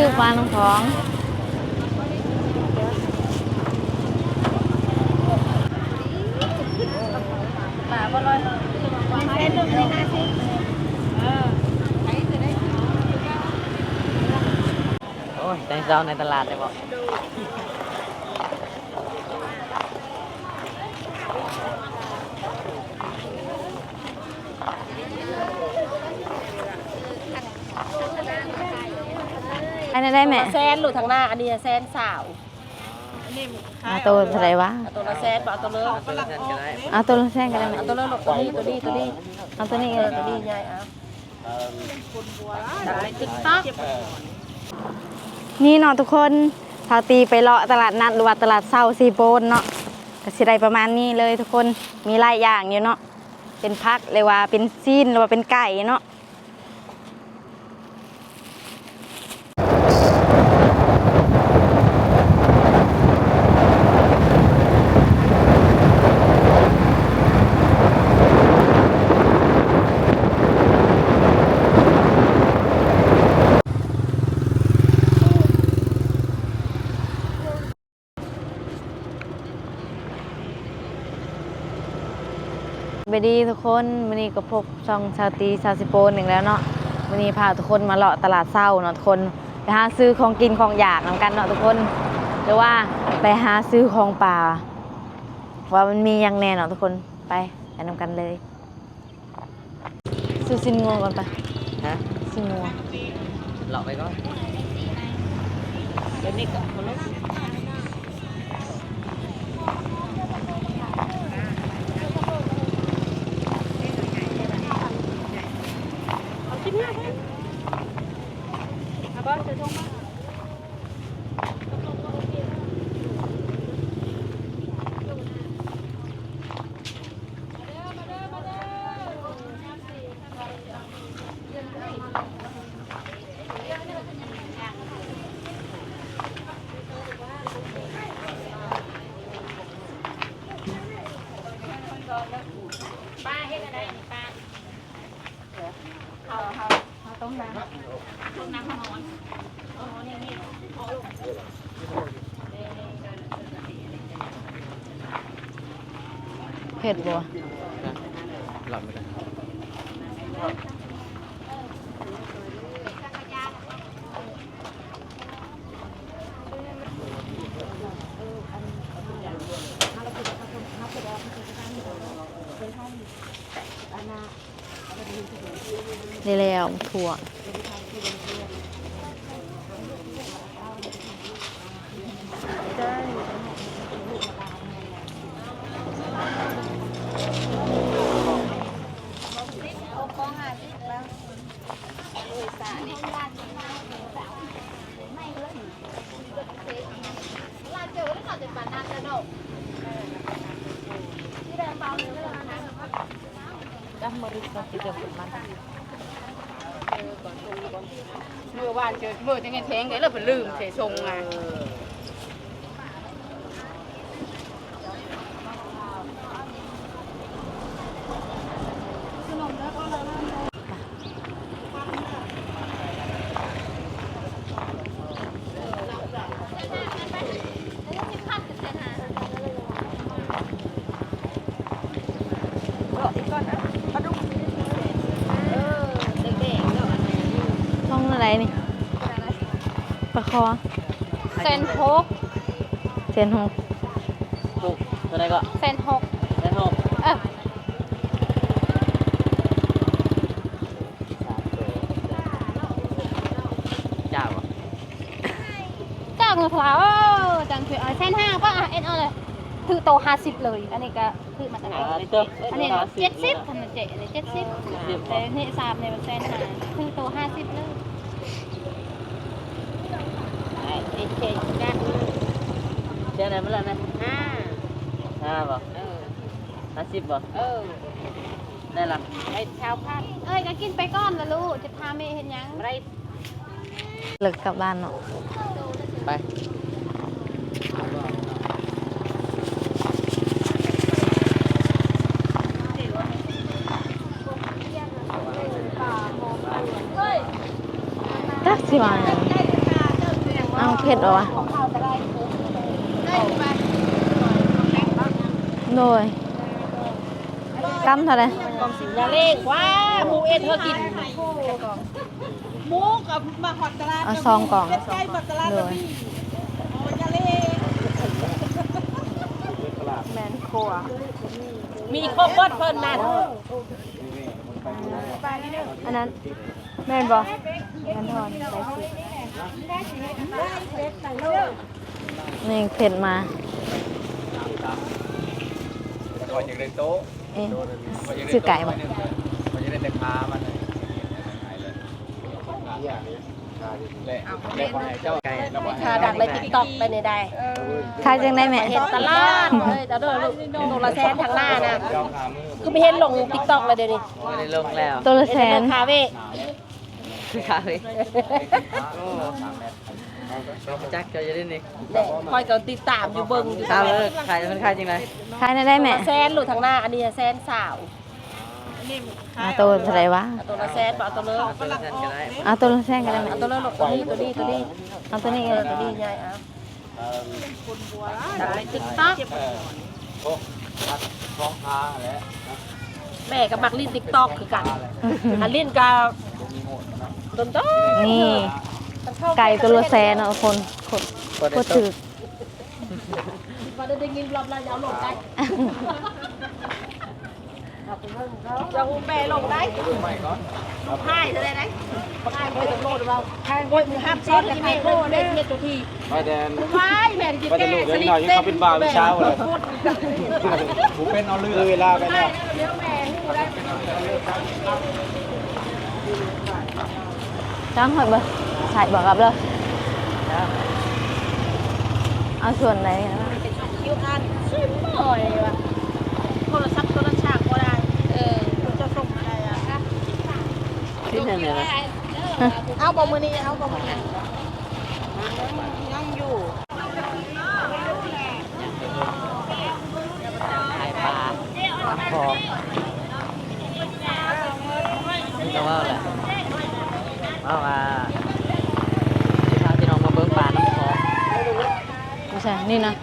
ซื้อปลาน้ำของปลาบ่ลอยเส้นลูกนี่ห้าสิบเออใช้จะได้โอ้ยแต่เช้าในตลาดได้บอก อันนี้ได้ไหมแซนลูกทางหน้า อันนี้แซนสาวเอาตัวเท่าไหรวะเอาตัวละแซนบ่เอาตัวเลิกตัวละแสนก็ได้เอาตัวละแซงกันได้ไหมเอาตัวเลิกลูกตัวนี้ตัวนี้ตัวนี้เอาตัวนี้เอเลอยตัวนี้ยายเอาจากติ๊กต็อกนี่เนาะทุกคนพาตีไปเลาะตลาดนัดหรือว่าตลาดเศร้าซีโปนเนาะก็สิได้ประมาณนี้เลยทุกคนมีหลายอย่างอยู่เนาะเป็นพักเลยว่าเป็นซีนหรือว่าเป็นไก่เนาะ ไปดีทุกคนวันนี้ก็พบช่องชาวตีชาวสิโปนหนึ่งแล้วเนาะวันนี้พาทุกคนมาเลาะตลาดเศร้าเนาะทุกคนไปหาซื้อของกินของอยากนำกันเนาะทุกคนหรือว่าไปหาซื้อของป่า ว่ามันมีหยังแน่เนาะทุกคนไปไปนำกันเลยซื้อสินงัวก่อนไปฮะสินงัวหลอกไปก่อนเดี๋ยวนี้ก็คนละเอาชิ้นหน้าไปเอาบ่จะทงมา ป้าเฮ็ดอะไรนี่ป้าเอาเอาเอาต้มน้ำต้มน้ำข้าวนอนเอานอนอย่างนี้เอาลูก เผ็ดบัวหลอกไปก่อนได้แล้วถั่ว จ้ำมริก็จะเจอคนมันเมื่อวาน เจอเมื่อจะไงแทงไงแล้วเป็นลืมเฉยชงไง ช่องอะไรนี่ปลาค อเซนหกเซนหกปุ๊บตัวไหนก็เซนหกได้หกเออเจ้าอะจ้างเลยค่ะจังคือเซนห้าก็เอ็นเอาเลยคือโตห้าสิบเลย อันนี้ก็คือมาจากไหนอันนี้ตัวอันนี้เจ็ดสิบทำมันเจ็ดอันนี้เจ็ดสิบแต่นี่สามเนี่ยมันเซนห้าคือโตห้าสิบเลยไอ้เจ๊กันเจ้าไหนมาแล้วนะห้าห้าบ่เออห้าสิบบ่เออได้ละไอ้ชาวพันเอ้ยก็กินไปก่อนละลูกจะพาแม่เห็นยังไรเลิกกลับบ้านเนาะไปจักสิมาหยัง เอ้าเผ็ดเหรอวะของเขาจะได้ได้ไปโดยกำเท่าไหรอย่าเล่งว่าหมูเอ็นเธอกินหมูกับมาหอดตลาดเอาซองกล่องใกล้บักตลาดโดก็ยมีโอ้ยอย่าเล่แมนครัวมีครบเบิดเพิ่นนั่นอันนั้นแม่นบ่กันทอน นี่เผ็ดมาก่อนอย่างเล่นโต๊ะเอ๊ะชื่อไก่บ่ก่อนจะเล่นแต่ขามันเลยเละเละของไอ้เจ้าไก่ระบายคาดังในติ๊กต็อกไปในใดขายจังได้แม่เห็นตลาดเลยแต่เด้อลูกโดนละแสนทางหน้านะเจ้าขามือคือไม่เห็นลงติ๊กต็อกเลยเดี๋ยวนี้ไม่ได้ลงแล้วตัวละแสนคาเฟ่ค่ะพี่จักเจ้าจะได้นี่เนี่ยคอยก็ติดตามอยู่เบิ่งอยู่ข้าวเลิกขายมันขายจริงเลยขายได้ได้แม่แสนลูกทางหน้า อันนี้แสนสาวเอาตัวเท่าไหรวะเอาตัวละแสนบ่เอาตัวเลิกตัวละแสนก็ได้เอาตัวละแสนก็ได้แม่เอาตัวเลิกลูกตัวนี้ตัวนี้ตัวนี้เอาตัวนี้เอก็อได้ตัวนี้ใหญ่เอาดังในติ๊กต็อกเออโอ้ทัดท้องขาแล้วแม่กับมักลิ้นติ๊กต็อกคือกันอันลิ้นกับมีโหดนะ ต้นต้นนี่ ไก่ตัวละแสนเนาะคนคนโคตรถือมาได้ยินรอบแล้วเอาลงได้จะหูแม่ลงได้ไมก่อนใช่จะได้ไหมใช่ไม่ต้องโลดเราใช่โอ้ยมึงห้ามซ้อนที่แม่โลดได้เทียตัวทีไปแดนว้ายแม่จะไปแต่ลูกเดี๋ยวหน่อยยังเขาเป็นบ่าวเป็นเช้าเลยผมเป็นเอาเรือเวลาไปแล้วเดี๋ยวแม่ห้ได้ จ้างหอยบ่ใส่บอกกับเลยเอาส่วนไหนนะคิวอันชิมหน่อยว่ะโทรศัพท์โทรศัพท์ก็ได้ เออจะส่งอะไรอะที่ไหนเนี่ยนะเอาบอมือนี้เอาบอมือนี้ยังอยู่ขายปลาปลาคองนี่ก็ว่าแหละ ว่าว่าที่พาพี่น้องมาเบิ้งปลาน้ำคลองไม่ใช่นี่นะ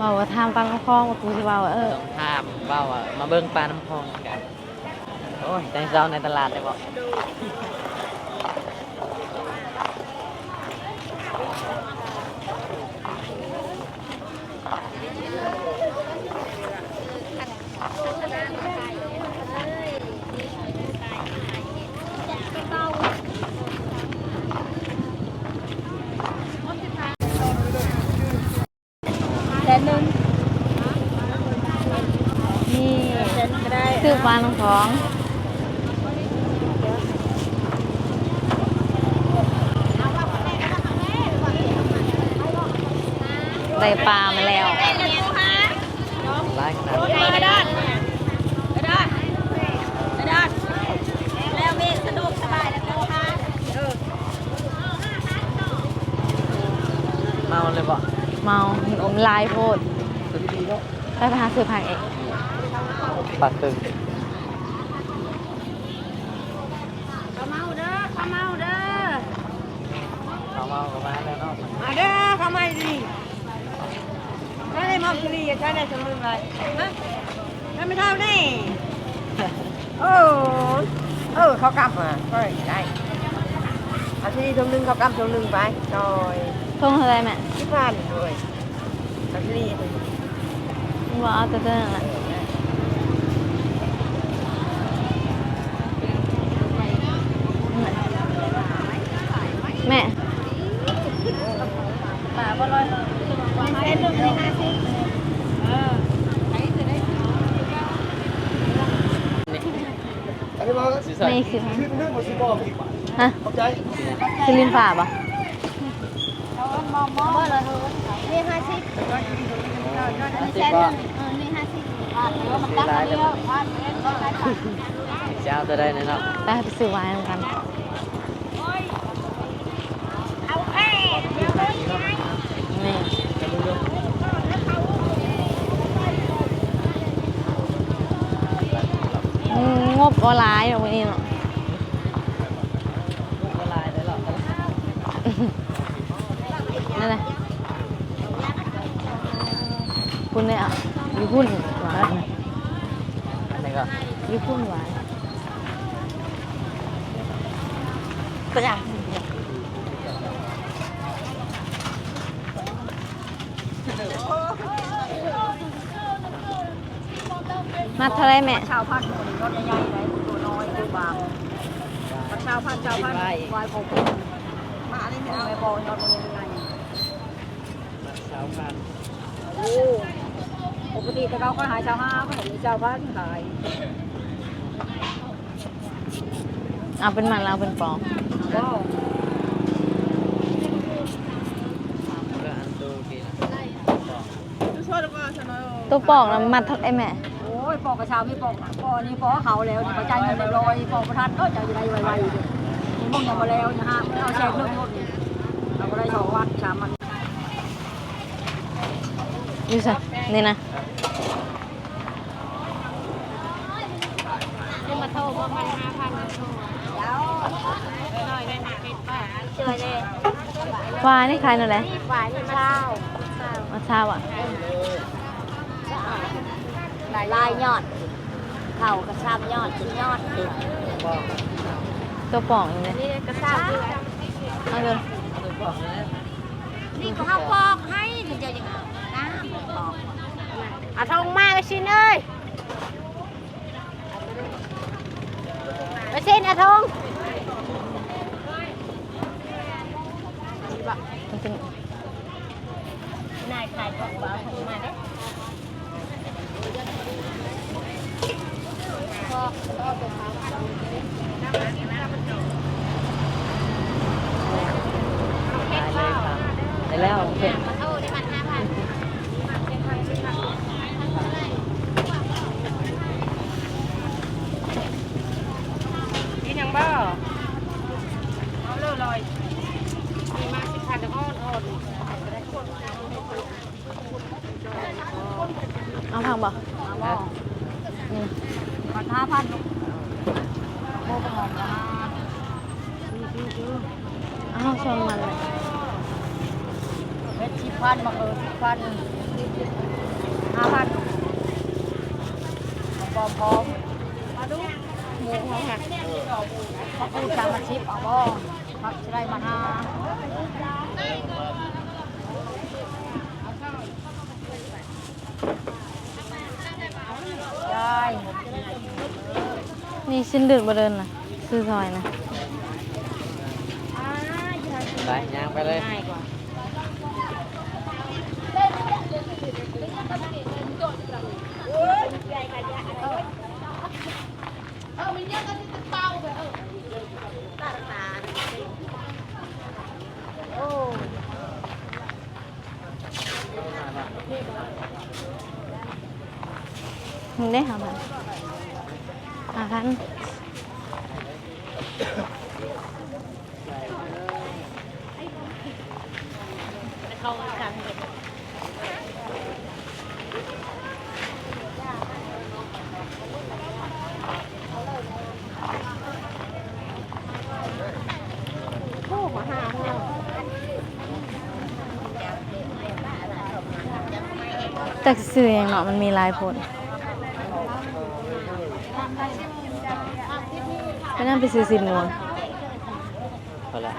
ว่าว่าทำปังคองว่ากูสิว่าว่าเออ ต้องถามว่าว่ามาเบิ้งปลาน้ำคลองกัน โอ้ยแต่เช้าในตลาดได้บอก แสนหนึ่งนี่แสนก็ได้ซื้อปลาน้ำของ ปลามาแล้วร้ายขนาดกระดานกระดานกระดานแล้วเมฆสนุกสบายแล้วนะคะเมาเลยบอกเมาอมลายโพดไปไปหาซื้อผักเองปัดตึง ข้าวเมาเด้อข้าวเมาเด้อ เขาเมากันมาแล้วเนาะ มาเด้อเข้ามาดี ถ้าได้มาสุรีใช้ได้สลืมเลยฮะถ้าไม่เท่านี่โอ้เออเขากำมาก็ได้อาทีตรงนึงเขากำตรงนึงไปจอยทงอะไรแม่ที่ผ่านด้วยอาทีว่าเอาแต่เดินนแม่ นี่คือฮะคือลินฝ่าปะมอเลยนี่ห้าสิบนี่แสนหนึ่งนี่ห้าสิบบาทแล้วมันตั้งเยอะบาทเล่นก็ไเจ้าจะได้แน่นอนได้ไปซื้อวายกันค่นี่งบก็ร้ายเตรงนี้เนาะ คุณเนี่ยอะอยู่พุ่นหวานอันนี้ก็อยู่พุ่นหวานก็อยากมาเท่าไรแม่ชาวพันธุ์คนรถใหญ่ๆไหนตัวน้อยตัวบางชาวพันธุ์ชาวพันธุ์วายผมมาอะไรเนี่ยไม่บอกยอดมันยังไงสาวพันโอ้ ปกติแต่เขาก็หายชาวห้าก็เห็นชาวพันธุ์ขายเอาเป็นมันเราเป็นปองว้าวก็อันดูดีนะตัวปองนะมัดเท่าไรแม่โอ้ยปอกกระชาวไม่ปอกปอกนี่ปอกเขาแล้วนี่ประจันเงินเรียบร้อยปอกประทันก็จะอยู่ในไวๆอยู่มึงยังมาแล้วนะฮะไม่เอาแชร์เรื่องรถเราก็ได้สองวันสามวัน อยู่ซะนี่นะนี่มาโทรว่ามันห้าพันโทรหน่อยได้หาเป็ดป่ะเจอเลยวายนี่ขายหน่อยเลยหวานเช้ามาเช้าอะลายยอด เข่ากระชับยอดชิ้นยอดตัวปองอย่างนี้นี่กระชับเอาเลยนี่ก็เขาปอกให้ถึงจะยังน้ำปอก เอาทองมาก็ชิ้นเอ้ยไปเส้นอะทองนเป็นนายขายของบ้าของมาได้พอก็เป็นเขาได้แล้วโอเคมาเท่าได้มันห้าพัน กินยังบ้า เอาเลยเลยมีมาสิบพันแต่ก็อ่อน เอาผักบ่ นะ นี่ พันห้าพันลูก โมกหอมละ เอาชนมันเลย เพชรสิบพันมาเออสิบพันห้าพัน พร้อมพร้อมมาดูหมูเขาค่ะเขาพูดจามาชิปเอาบ่พักจะได้มาห้าได้นี่ชิ้นดึกบ่เดินนะซื้อซอยนะ ไปย่างไปเลยง่ายกว่า มึงได้หาพันหาพันสั่งเห็ดโอ้มาหาเรา แต่ซื้ออย่างเนาะมันมีหลายผลไม่น่าไปซื้อสินงัวพอละ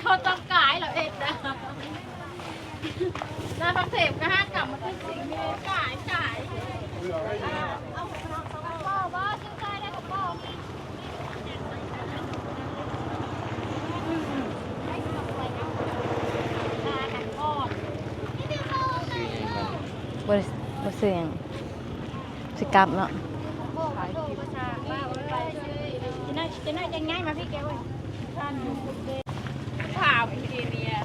เขาต้องกายเหรอเอ็ดนะหน้าพักเสพก็ห้ากลับมาขึ้นสิ่งมีกายกายเอาของสองพ่อว่าซื้อได้ได้ของพ่อมาหันก่อน คือยังไงบ้าง บ่ ได้บ่ซื้ออย่างสิกลับเนาะโอ้โหโตประชาบ้าไปจะน่าจะน่าจะง่ายมาพี่แกเว้ยถามทีเนี้ย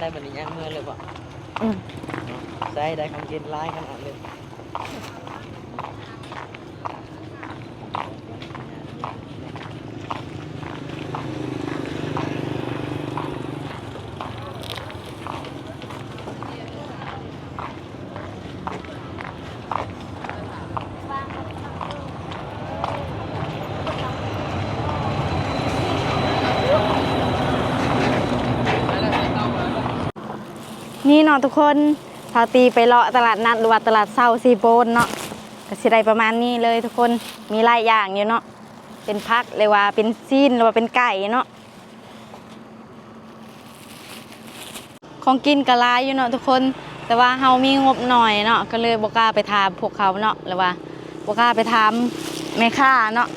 ได้บัดนี้ย่างเมื่อเลยบ่อืมเนาะใส่ได้ของกินหลายขนาดเลย นี่เนาะทุกคนชาตีไปเลาะตลาดนัดหรือว่าตลาดเศร้าซีโปนเนาะก็สิได้ประมาณนี้เลยทุกคนมีหลายอย่างอยู่เนาะเป็นพักเลยว่าเป็นซีนหรือว่าเป็นไก่เนาะของกินกะลายอยู่เนาะทุกคน แต่ว่าเฮามีงบหน่อยเนาะก็เลยบ่กล้าไปถามพวกเขาเนาะหรือว่าบ่กล้าไปถามแม่ค้าเนาะ